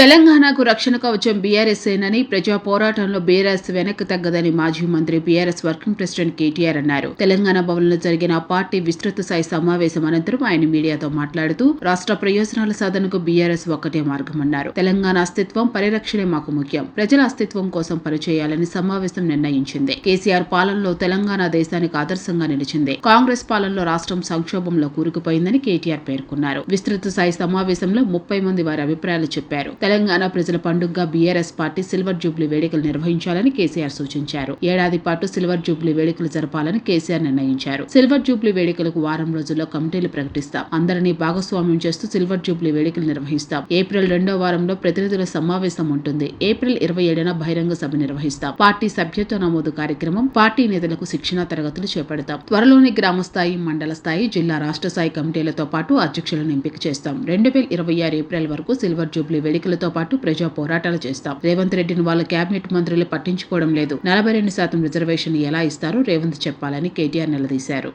తెలంగాణకు రక్షణ కవచం బీఆర్ఎస్ ఏనని ప్రజా పోరాటంలో బీఆర్ఎస్ వెనక్కి తగ్గదని మాజీ మంత్రి బీఆర్ఎస్ వర్కింగ్ ప్రెసిడెంట్ కేటీఆర్ అన్నారు. తెలంగాణ భవన్లో జరిగిన పార్టీ విస్తృత స్థాయి సమావేశం అనంతరం ఆయన మీడియాతో మాట్లాడుతూ రాష్ట్ర ప్రయోజనాల సాధనకు బీఆర్ఎస్ ఒక్కటే మార్గమన్నారు. తెలంగాణ అస్తిత్వం పరిరక్షణే మాకు ముఖ్యం. ప్రజల అస్తిత్వం కోసం పనిచేయాలని సమావేశం నిర్ణయించింది. కేసీఆర్ పాలనలో తెలంగాణ దేశానికి ఆదర్శంగా నిలిచింది. కాంగ్రెస్ పాలనలో రాష్ట్రం సంక్షోభంలో కూరుకుపోయిందని కేటీఆర్ పేర్కొన్నారు. విస్తృత స్థాయి సమావేశంలో ముప్పై మంది వారి అభిప్రాయాలు చెప్పారు. తెలంగాణ ప్రజల పండుగగా బీఆర్ఎస్ పార్టీ సిల్వర్ జూబ్లీ వేడుకలు నిర్వహించాలని కేసీఆర్ సూచించారు. ఏడాది పాటు సిల్వర్ జూబ్లీ వేడుకలు జరపాలని కేసీఆర్ నిర్ణయించారు. సిల్వర్ జూబ్లీ వేడుకలకు వారం రోజుల్లో కమిటీలు ప్రకటిస్తాం. అందరినీ భాగస్వామ్యం చేస్తూ సిల్వర్ జూబ్లీ వేడుకలు నిర్వహిస్తాం. ఏప్రిల్ రెండో వారంలో ప్రతినిధుల సమావేశం ఉంటుంది. ఏప్రిల్ ఇరవై ఏడున బహిరంగ సభ నిర్వహిస్తాం. పార్టీ సభ్యత్వ నమోదు కార్యక్రమం పార్టీ నేతలకు శిక్షణా తరగతులు చేపడతాం. త్వరలోని గ్రామ స్థాయి మండల స్థాయి జిల్లా రాష్ట్ర స్థాయి కమిటీలతో పాటు అధ్యక్షులను ఎంపిక చేస్తాం. రెండు వేల ఇరవై ఆరు ఏప్రిల్ వరకు సిల్వర్ జూబ్లీ వేడుకలు వేడుకలతో పాటు ప్రజా పోరాటాలు చేస్తాం. రేవంత్ రెడ్డిని వాళ్ళ కేబినెట్ మంత్రులు పట్టించుకోవడం లేదు. నలభై రెండు శాతం రిజర్వేషన్ ఎలా ఇస్తారో రేవంత్ చెప్పాలని కేటీఆర్ నిలదీశారు.